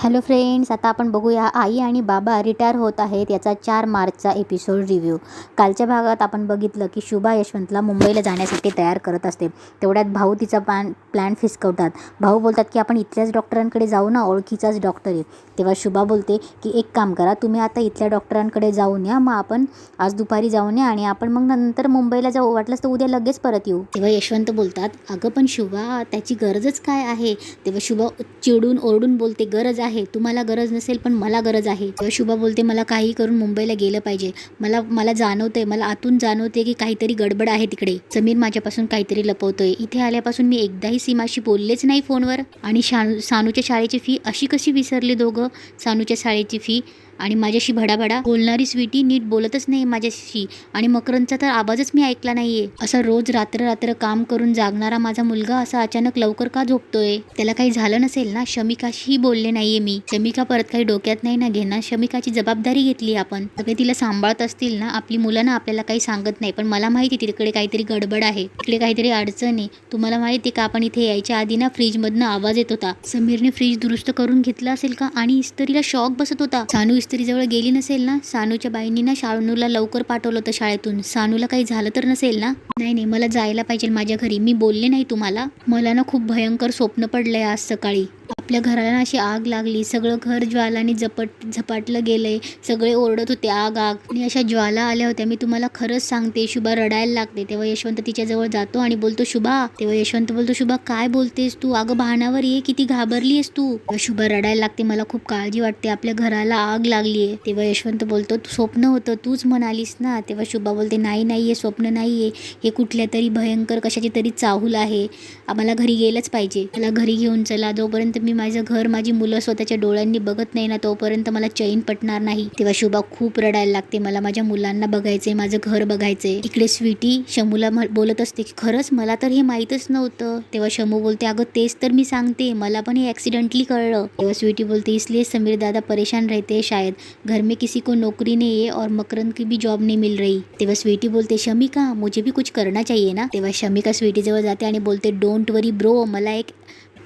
Hello friends आता आपण बघूया आई आणि बाबा रिटायर होत आहेत याचा चार मार्चचा एपिसोड रिव्ह्यू कालच्या भागात आपण बघितलं की शुभा यशवंतला मुंबईला जाण्यासाठी तयार करत असते. तेवढ्यात भाऊ तिचा प्लॅन प्लॅन फिसकवतात. भाऊ बोलतात की आपण इथल्याच डॉक्टरांकडे जाऊ ना ओळखीचाच डॉक्टर आहे. तेव्हा शुभा बोलते की एक काम करा तुम्ही आता इथल्या डॉक्टरांकडे जाऊन या मग आपण आज दुपारी जाऊन या आणि आपण मग नंतर मुंबईला जाऊ वाटलंच तर उद्या लगेच परत येऊ. तेव्हा यशवंत बोलतात अगं पण शुभा त्याची गरजच काय आहे? तेव्हा शुभा चिडून ओरडून बोलते गरज आहे तुम्हाला गरज नसेल पण मला गरज आहे. शुभा बोलते मला काही करून मुंबईला गेलं पाहिजे. मला मला जाणवतंय मला आतून जाणवते की काहीतरी गडबड आहे तिकडे. समीर माझ्यापासून काहीतरी लपवतोय. इथे आल्यापासून मी एकदाही सीमाशी बोललेच नाही फोनवर. आणि शानू सानूच्या शाळेची फी अशी कशी विसरली दोघं? सानूच्या शाळेची फी आणि माझ्याशी भडाभडा बोलणारी स्वीटी नीट बोलतच नाही माझ्याशी आणि मकरंदचा तर आवाजच मी ऐकला नाहीये. असं रोज रात्र रात्र काम करून जागणारा माझा मुलगा असा अचानक लवकर का झोपतोय? त्याला काही झालं नसेल ना? शमिकाशीही बोलले नाहीये मी. शमिका परत काही डोक्यात नाही ना घेणार? शमिकाची जबाबदारी घेतली आपण. सगळे तिला सांभाळत असतील ना? आपली मुलं ना आपल्याला काही सांगत नाही. पण मला माहिती तिकडे काहीतरी गडबड आहे. तिकडे काहीतरी अडचण आहे. तुम्हाला माहिती का? आपण इथे यायच्या आधी ना फ्रीजमधनं आवाज येत होता. समीरने फ्रीज दुरुस्त करून घेतला असेल का? आणि इस्त्रीला शॉक बसत होता. सानू इस्त्रीजवळ गेली नसेल ना? सानूच्या बाईंनी ना शानूला लवकर पाठवलं होतं शाळेतून. सानूला काही झालं तर नसेल ना? नाही नाही मला जायला पाहिजे माझ्या घरी. मी बोलले नाही तुम्हाला. मला ना खूप भयंकर स्वप्न पडलंय आज सकाळी. आपल्या घराला अशी आग लागली. सगळं घर ज्वालाने झपट झपाटलं गेलंय. सगळे ओरडत होते आग आग. आणि अशा ज्वाला आल्या होत्या. मी तुम्हाला खरंच सांगते शुभा रडायला लागते. तेव्हा यशवंत तिच्याजवळ जातो आणि बोलतो शुभा. तेव्हा यशवंत बोलतो शुभा काय बोलतेस तू? अगं भानावर ये किती घाबरली आहेस तू शुभा रडायला लागते मला खूप काळजी वाटते आपल्या घराला आग लागली आहे तेव्हा यशवंत बोलतो स्वप्न होतं तूच म्हणालीस ना. तेव्हा शुभा बोलते नाही नाही आहे स्वप्न नाही आहे हे कुठल्या तरी भयंकर कशाची तरी चाहूल आहे. आम्हाला घरी गेलंच पाहिजे. मला घरी घेऊन चला. जोपर्यंत मी माझं घर माझी मुलं स्वतःच्या डोळ्यांनी बघत नाही ना तोपर्यंत मला चैन पटणार नाही. तेव्हा शुभा खूप रडायला लागते. मला माझ्या मुलांना बघायचंय माझं घर बघायचंय. इकडे स्वीटी शमूला बोलत असते की खरंच मला तर हे माहीतच नव्हतं. तेव्हा शमू बोलते अगं तेच तर मी सांगते. मला पण हे ॲक्सिडेंटली कळलं. तेव्हा स्वीटी बोलते इसलिए समीर दादा परेशान रहते शायद. घर में किसी को नौकरी नहीं है और मकरंद की भी जॉब नहीं मिल रही. तेव्हा स्वीटी बोलते शमिका मुझे भी कुछ करना चाहिए ना? तेव्हा शमिका स्वीटीजवळ जाते आणि बोलते डोंट वरी ब्रो मला एक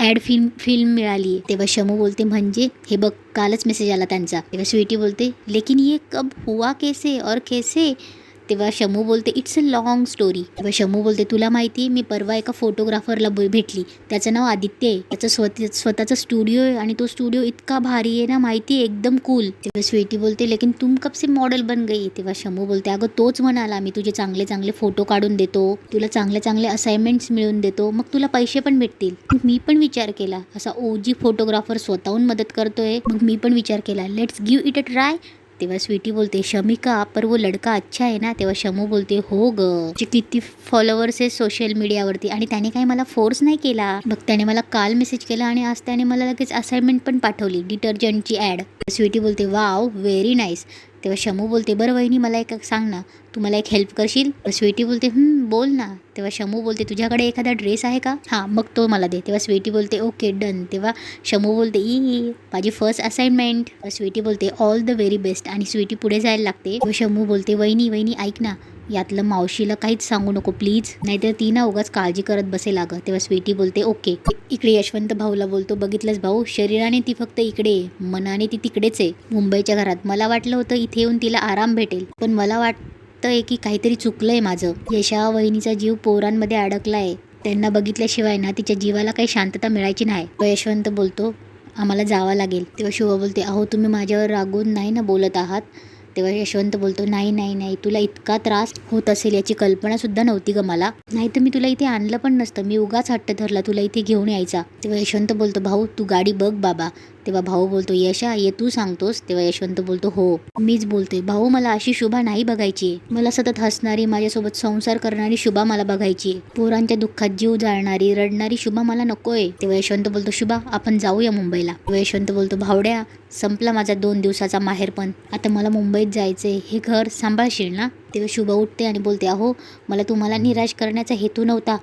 ॲड फिल्म फिल्म मिळाली तेव्हा शमू बोलते म्हणजे? हे बघ कालच मेसेज आला त्यांचा. तेव्हा स्वीटी बोलते लेकिन ये कब हुआ कैसे और कैसे? तेव्हा शमू बोलते इट्स अ लॉंग स्टोरी तेव्हा शमू बोलते तुला माहिती मी परवा एका फोटोग्राफरला भेटली. त्याचं नाव आदित्य आहे. त्याचा स्वतः स्वतःचा स्टुडिओ आहे आणि तो स्टुडिओ इतका भारी आहे ना माहिती आहे? एकदम कूल तेव्हा स्वीटी बोलते लेकिन तुम कब से मॉडेल बन गई? तेव्हा शमू बोलते अगं तोच म्हणाला मी तुझे चांगले चांगले फोटो काढून देतो. तुला चांगले चांगले असाइनमेंट्स मिळून देतो. मग तुला पैसे पण भेटतील. मी पण विचार केला असा ओजी फोटोग्राफर स्वतःहून मदत करतोय. मग मी पण विचार केला let's give it a try तेव्हा स्वीटी बोलते शमिका पर वो लडका अच्छा आहे ना? तेव्हा शमू बोलते हो ग. जे किती फॉलोअर्स आहे सोशल मीडियावरती आणि त्याने काही मला फोर्स नाही केला. मग त्याने मला काल मेसेज केला आणि आज त्याने मला लगेच असाइनमेंट पण पाठवली डिटर्जंटची ॲड स्वीटी बोलते वाव व्हेरी नाईस तेव्हा शमू बोलते बरं वहिनी मला एक सांग ना तू मला एक हेल्प करशील? स्वीटी बोलते बोल ना. तेव्हा शमू बोलते तुझ्याकडे एखादा ड्रेस आहे का? हां मग तो मला दे. तेव्हा स्वीटी बोलते ओके डन. तेव्हा शमू बोलते ई माझी फर्स्ट असाइनमेंट स्वीटी बोलते ऑल द व्हेरी बेस्ट आणि स्वीटी पुढे जायला लागते. तेव्हा शमू बोलते वहिनी वहिनी ऐक ना यातलं मावशीला काहीच सांगू नको प्लीज. नाहीतर ती ना उगाच काळजी करत बसेल अगं. तेव्हा स्वीटी बोलते ओके. इकडे यशवंत भाऊला बोलतो बघितलंच भाऊ शरीराने ती फक्त इकडे मनाने ती तिकडेच आहे. मुंबईच्या घरात. मला वाटलं होतं इथे येऊन तिला आराम भेटेल. पण मला वाटतंय की काहीतरी चुकलंय माझं. यशा वहिनीचा जीव पोरांमध्ये अडकलाय. त्यांना बघितल्याशिवाय ना तिच्या जीवाला काही शांतता मिळायची नाही. यशवंत बोलतो आम्हाला जावं लागेल. तेव्हा शुभा बोलते अहो तुम्ही माझ्यावर रागून नाही ना बोलत आहात? तेव्हा यशवंत बोलतो नाही नाही नाही तुला इतका त्रास होत असेल याची कल्पनासुद्धा नव्हती ग मला. नाही तर मी तुला इथे आणलं पण नसतं. मी उगाच हट्ट धरला तुला इथे घेऊन यायचा. तेव्हा यशवंत बोलतो भाऊ तू गाडी बघ बाबा. तेव्हा भाऊ बोलतो यशा ये तू सांगतोस. तेव्हा यशवंत बोलतो हो. मीच बोलतोय भाऊ मला अशी शुभा नाही बघायची. आहे. मला सतत हसणारी माझ्यासोबत संसार करणारी शुभा मला बघायची. पोरांच्या दुःखात जीव जाळणारी रडणारी शुभा मला नकोय. तेव्हा यशवंत बोलतो शुभा आपण जाऊया मुंबईला. तेव्हा यशवंत बोलतो भावड्या संपला माझा दोन दिवसाचा माहेर पण. आता मला मुंबईत जायचंय. हे घर सांभाळशील ना? तेव्हा शुभा उठते आणि बोलते अहो मला तुम्हाला निराश करण्याचा हेतू नव्हता.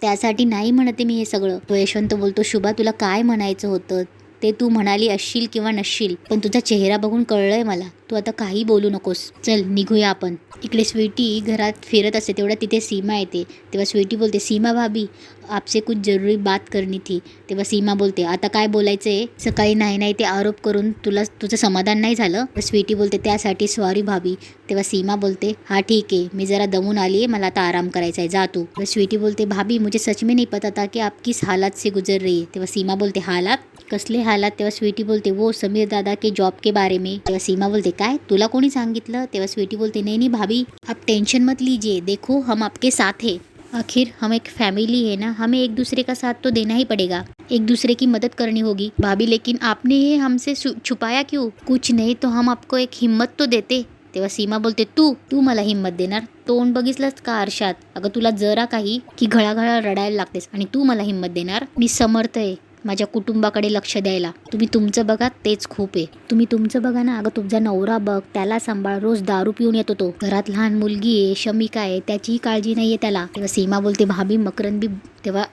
त्यासाठी नाही म्हणते मी हे सगळं. तो यशवंत बोलतो शुभा तुला काय म्हणायचं होतं? ते तू म्हणाली असशील किंवा नसशील पण तुझा चेहरा बघून कळलंय मला. तू आता काही बोलू नकोस. चल निघूया आपण. इकडे स्वीटी घरात फिरत असते तेवढ्या तिथे सीमा येते. तेव्हा स्वीटी बोलते सीमा भाभी आपसे कुछ जरूरी बात करनी थी। तेव्हा सीमा बोलते आता काय बोलायचं आहे सकाळी नाही नाही ते आरोप करून तुला तुझं समाधान नाही झालं? तर स्वीटी बोलते त्यासाठी सॉरी भाभी. तेव्हा सीमा बोलते हा ठीक आहे मी जरा दमून आली आहे मला आता आराम करायचा आहे जा तू. तर स्वीटी बोलते भाभी मुझे सच में नहीं पता था कि आप किस हालात से गुजर रही है. तेव्हा सीमा बोलते हालात? कसले हालात? तेव्हा स्वीटी बोलते वो समीर दादा के जॉब के बारे में. तेव्हा सीमा बोलते काय? तुला कोणी सांगितलं? तेव्हा स्वीटी बोलते नाही नाही भाभी आप टेंशन मत लीजिए देखो हम आपके साथ हैं. आखिर हम एक फैमिली है ना? हमें एक दूसरे का साथ तो देना ही पड़ेगा। एक दूसरे की मदद करनी होगी। भाभी लेकिन आपने ये हमसे छु- छुपाया क्यों? कुछ नहीं तो हम आपको एक हिम्मत तो देते। तेव्हा सीमा बोलते तू तू मला हिंमत देणार? तोंड बघितलंस का आरशात? अगं तुला जरा काही की घळाघळा रडायला लागतेस आणि तू मला हिंमत देणार? मी समर्थ आहे. माझ्या कुटुंबाकडे लक्ष द्यायला. तुम्ही तुमचं बघा तेच खूप आहे. तुम्ही तुमचं बघा ना अगं तुमचा नवरा बघ त्याला सांभाळ रोज दारू पिऊन येतो तो. घरात लहान मुलगी आहे शमिका आहे त्याचीही काळजी नाही आहे त्याला. तेव्हा सीमा बोलते भाभी मकरन बी तेव्हा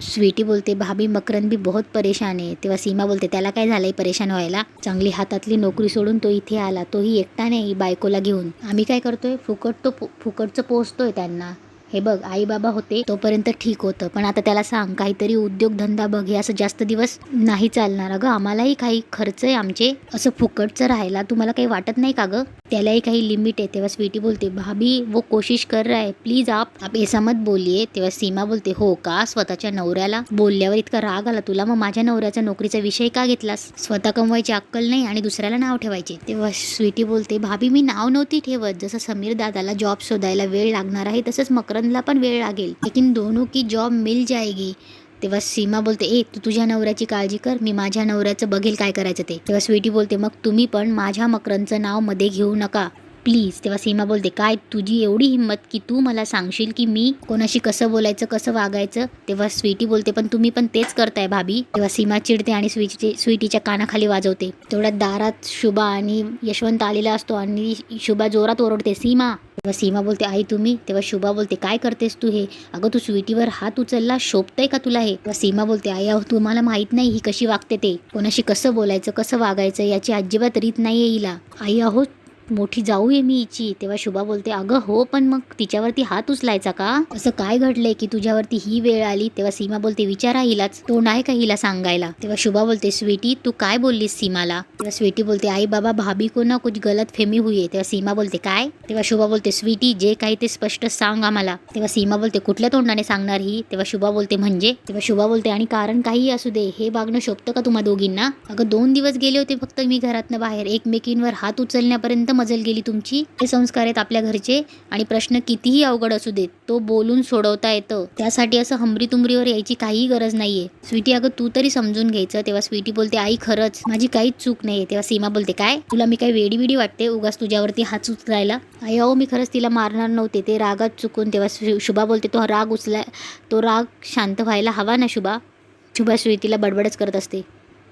स्वीटी बोलते भाभी मकरन भी बहुत परेशान आहे. तेव्हा सीमा बोलते त्याला काय झालंय परेशान व्हायला? चांगली हातातली नोकरी सोडून तो इथे आला. तोही एकटा नाही बायकोला घेऊन. आम्ही काय करतोय फुकट तो पो- फुकटचं पोचतोय त्यांना. हे बघ आई बाबा होते तोपर्यंत ठीक होतं. पण आता त्याला सांग काहीतरी उद्योगधंदा बघ हे असं जास्त दिवस नाही चालणार. अगं आम्हालाही काही खर्च आहे आमचे. असं फुकटचं राहायला तुम्हाला काही वाटत नाही का गं? त्यालाही काही लिमिट आहे. तेव्हा स्वीटी बोलते भाभी वो कोशिश कर रहा है. प्लीज आप आप ऐसा मत बोलिये तेव्हा सीमा बोलते हो का? स्वतःच्या नवऱ्याला? बोलल्यावर इतका राग आला तुला? मग माझ्या नवऱ्याचा नोकरीचा विषय का घेतलास? स्वतः कमवायची अक्कल नाही आणि दुसऱ्याला नाव ठेवायचे. तेव्हा स्वीटी बोलते भाभी मी नाव नव्हती ठेवत. जसं समीर दादाला जॉब शोधायला वेळ लागणार आहे तसंच मकरंदला पण वेळ लागेल. लेकिन दोनों की जॉब मिल जाएगी. तेव्हा सीमा बोलते ए तू तुझ्या नवऱ्याची काळजी कर. मी माझ्या नवऱ्याचं बघेल काय करायचं ते. तेव्हा स्वीटी बोलते मग तुम्ही पण माझ्या मकरंदचं नावमध्ये घेऊ नका. प्लीज तेव्हा सीमा बोलते काय तुझी एवढी हिंमत की तू मला सांगशील की मी कोणाशी कसं बोलायचं कसं वागायचं? तेव्हा स्वीटी बोलते पण तुम्ही पण तेच करताय भाभी. तेव्हा सीमा चिडते आणि स्वीटी स्वीटीच्या कानाखाली वाजवते. तेवढ्या दारात शुभा आणि यशवंत आलेला असतो आणि शुभा जोरात ओरडते सीमा तेव्हा सीमा बोलते आई तुम्ही? तेव्हा शुभा बोलते काय करतेस तू हे? अगं तू स्वीटीवर हात उचलला शोभतंय का तुला हे? तेव्हा सीमा बोलते आई अहो तुम्हाला माहीत नाही ही कशी वागते ते. कोणाशी कसं बोलायचं कसं वागायचं याची अजिबात रीत नाही हिला. आई अहो मोठी जाऊ आहे मी हिची. तेव्हा शुभा बोलते अगं हो पण मग तिच्यावरती हात उचलायचा का? असं काय घडलंय की तुझ्यावरती ही वेळ आली? तेव्हा सीमा बोलते विचारा हिलाच. तो नाही का हिला सांगायला? तेव्हा शुभा बोलते स्वीटी तू काय बोललीस सीमाला? तेव्हा स्वीटी बोलते आई बाबा भाभी को ना कुछ गलत फेमी हुई तेव्हा सीमा बोलते काय? तेव्हा शुभा बोलते स्वीटी जे काही ते स्पष्ट सांग आम्हाला. तेव्हा सीमा बोलते कुठल्या तोंडाने सांगणार ही? तेव्हा शुभा बोलते म्हणजे? तेव्हा शुभा बोलते आणि कारण काही असू दे हे वागणं शोभतं का तुम्हा दोघींना? अगं दोन दिवस गेले होते फक्त मी घरातनं बाहेर. एकमेकींवर हात उचलण्यापर्यंत मजल गेली तुमची? हे संस्कार आहेत आपल्या घरचे आणि प्रश्न कितीही अवघड असू देत तो बोलून सोडवता येतं. त्यासाठी असं हमरीतुमरीवर यायची काहीही गरज नाहीये. स्वीटी अगं तू तरी समजून घ्यायचं. तेव्हा स्वीटी बोलते आई खरंच. माझी काहीच चूक नाहीये. तेव्हा सीमा बोलते काय? तुला मी काही वेडी वेडी वाटते? उगाच तुझ्यावरती हात उचलायला? आई अहो मी खरंच तिला मारणार नव्हते. ते रागात चुकून तेव्हा शुभा बोलते तो राग उचलाय तो राग शांत व्हायला हवा ना शुभा? शुभा स्वीटीला बडबडच करत असते.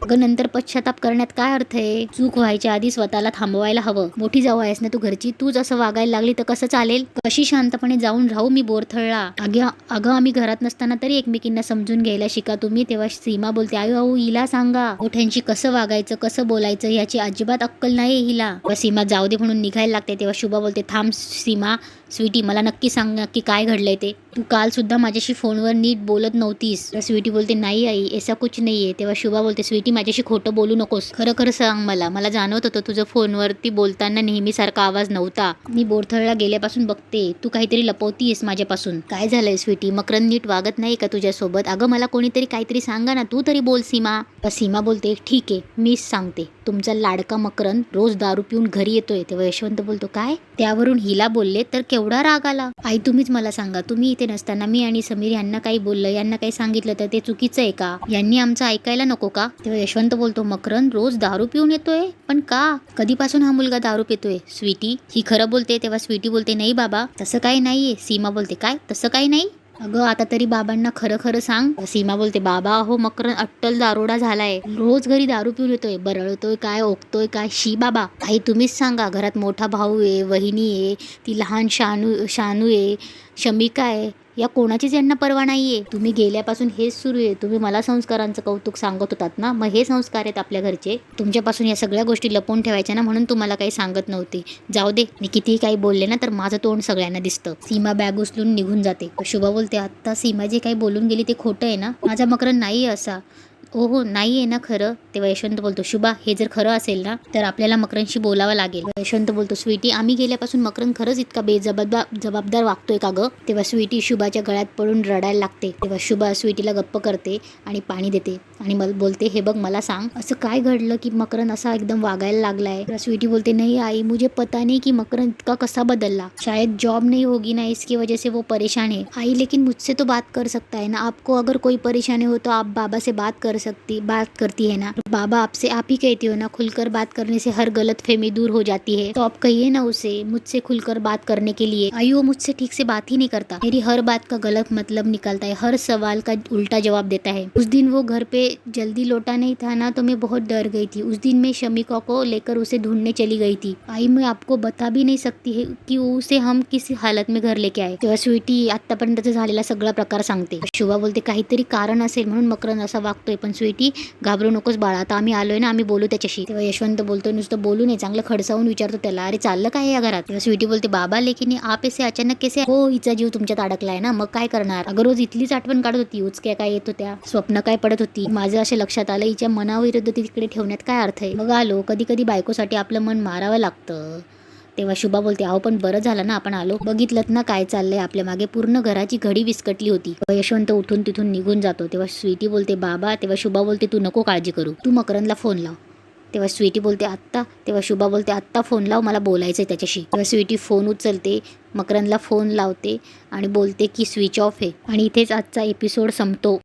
अगं नंतर पश्चाताप करण्यात काय अर्थ आहे? चूक व्हायच्या आधी स्वतःला थांबवायला हवं. मोठी जाऊ आहेस ना तू घरची? तूच असं वागायला लागली तर कसं चालेल? कशी शांतपणे जाऊन राहू मी बोरथळला? अगं अगं आम्ही घरात नसताना तरी एकमेकींना समजून घ्यायला शिका तुम्ही तेव्हा सीमा बोलते आई अहो हिला सांगा. मोठ्यांशी कसं वागायचं कसं बोलायचं याची अजिबात अक्कल नाही हिला. सीमा जाऊ दे म्हणून निघायला लागते तेव्हा शुभा बोलते थांब सीमा. स्वीटी मला नक्की सांग नक्की काय घडलंय ते. तू काल सुद्धा माझ्याशी फोनवर नीट बोलत नव्हतीस. स्वीटी बोलते नाही आई ऐसा कुछ नाहीये. तेव्हा शुभा बोलते स्वीटी माझ्याशी खोटं बोलू नकोस. खरं खरं सांग मला. मला जाणवत होतं तुझं फोनवरती बोलताना नेहमीसारखा आवाज नव्हता. मी बोरथळला गेल्यापासून बघते. तू काहीतरी लपवतीस माझ्यापासून. काय झालंय स्वीटी? मकरन नीट वागत नाही का तुझ्यासोबत? अगं मला कोणीतरी काहीतरी सांगा ना. तू तरी बोल सीमा. सीमा बोलते ठीक आहे मीच सांगते. तुमचा लाडका मकरन रोज दारू पिऊन घरी येतोय. तेव्हा यशवंत बोलतो काय? त्यावरून हिला बोलले तर केवढा राग आला? आई तुम्हीच मला सांगा. तुम्ही इथे नसताना मी आणि समीर यांना काही बोललं यांना काही सांगितलं तर ते चुकीचं आहे का? यांनी आमचं ऐकायला नको का? तेव्हा यशवंत बोलतो मकरन रोज दारू पिऊन येतोय? पण का? कधीपासून हा मुलगा दारू पितोय? स्वीटी? ही खरं बोलते तेव्हा स्वीटी बोलते नाही बाबा तसं काही नाहीये. सीमा बोलते काय? तसं काही नाही? अगं आता तरी बाबांना खरं खरं सांग. सीमा बोलते बाबा हो मकरन अट्टल दारोडा झालाय. रोज घरी दारू पिऊन येतोय. बरळतोय काय ओकतोय काय? शी बाबा काही तुम्हीच सांगा. घरात मोठा भाऊ आहे वहिनी आहे ती लहान शानू शानू आहे शमिका आहे. या कोणाचीच यांना परवा नाहीये. तुम्ही गेल्यापासून हेच सुरू आहे. तुम्ही मला संस्कारांचं कौतुक सांगत होतात ना? मग हे संस्कार आहेत आपल्या घरचे. तुमच्यापासून या सगळ्या गोष्टी लपवून ठेवायच्या ना म्हणून तुम्हाला काही सांगत नव्हते. जाऊ दे मी कितीही काही बोलले ना तर माझं तोंड सगळ्यांना दिसतं. सीमा बॅग उचलून निघून जाते. शुभा बोलते आत्ता सीमा जे काही बोलून गेली ते खोटं आहे ना? माझा मकरन नाही आहे असा. हो हो नाही आहे ना खरं. तेव्हा यशवंत बोलतो शुभा हे जर खरं असेल ना तर आपल्याला मकरनशी बोलावं लागेल. यशवंत बोलतो स्वीटी आम्ही गेल्यापासून मकरन खरंच इतका बेजबाबदार जबाबदार वागतोय का गं? तेव्हा स्वीटी शुभाच्या गळ्यात पडून रडायला लागते. तेव्हा शुभा स्वीटीला गप्प करते आणि पाणी देते. आणि बोलते, हे बघ, मला सांग, असं काय घडलं की मकरन असा एकदम वागायला लागलाय? स्वीटी बोलते, नहीं आई, मुझे पता नहीं कि मकरन इतका कसा बदलला. शायद जॉब नहीं होगी ना इसकी वजह से वो परेशान है. आई, लेकिन मुझसे तो बात कर सकता है ना? आपको अगर कोई परेशानी हो तो आप बाबा से बात कर सकती, बात करती है ना? बाबा आपसे आप ही कहती हो ना, खुलकर बात करने से हर गलत फहमी दूर हो जाती है। तो आप कहिए ना उसे, मुझसे खुलकर बात करने के लिए। आई, वो मुझसे ठीक से बात ही नहीं करता। मेरी हर बात का गलत मतलब निकालता है, हर सवाल का उल्टा जवाब देता है। उस दिन वो घर पे जल्दी लौटा नहीं था ना तो मैं बहुत डर गई थी। उस दिन मैं शमिका को लेकर उसे ढूंढने चली गई थी। आई मैं आपको बता भी नहीं सकती है कि उसे हम किस हालत में घर लेके आए। तेव्हा स्वीटी आतापर्यंतचा झालेला सगळा प्रकार सांगते। शुभा बोलते काहीतरी कारण असेल म्हणून मकरंद असा वागतोय पण स्वीटी घाबरू नकोस बाळा. आता आम्ही आलोय ना आम्ही बोलू त्याच्याशी. तेव्हा यशवंत बोलतोय नुसतं बोलू नये चांगलं खडसावून विचारतो त्याला. अरे चाललं काय या घरात? तेव्हा स्वीटी बोलते बाबा लेकिन आप असे अचानक कैसे हो हिचा जीव तुमच्यात अडकलाय ना मग काय करणार? अगं रोज इथलीच आठवण काढत होती उचक्या काय येत होत्या स्वप्न काय पडत होती माझं असे लक्षात आलं हिच्या मनाविरुद्ध तिकडे ठेवण्यात काय अर्थ आहे? बघा आलो. कधी कधी बायकोसाठी आपलं मन मारावं लागतं. तेव्हा शुभा बोलते अहो पण बरं झालं ना आपण आलो. बघितलं ना काय चाललंय आपल्या मागे? पूर्ण घराची घडी विस्कटली होती. यशवंत उठून तिथून निघून जातो. तेव्हा स्वीटी बोलते बाबा तेव्हा शुभा बोलते तू नको काळजी करू. तू मकरंदला फोन लाव. तेव्हा स्वीटी बोलते आत्ता? तेव्हा शुभा बोलते आत्ता फोन लाव मला बोलायचं आहे त्याच्याशी. तेव्हा स्वीटी फोन उचलते मकरंदला फोन लावते आणि बोलते की स्विच ऑफ आहे. आणि इथेच आजचा एपिसोड संपतो.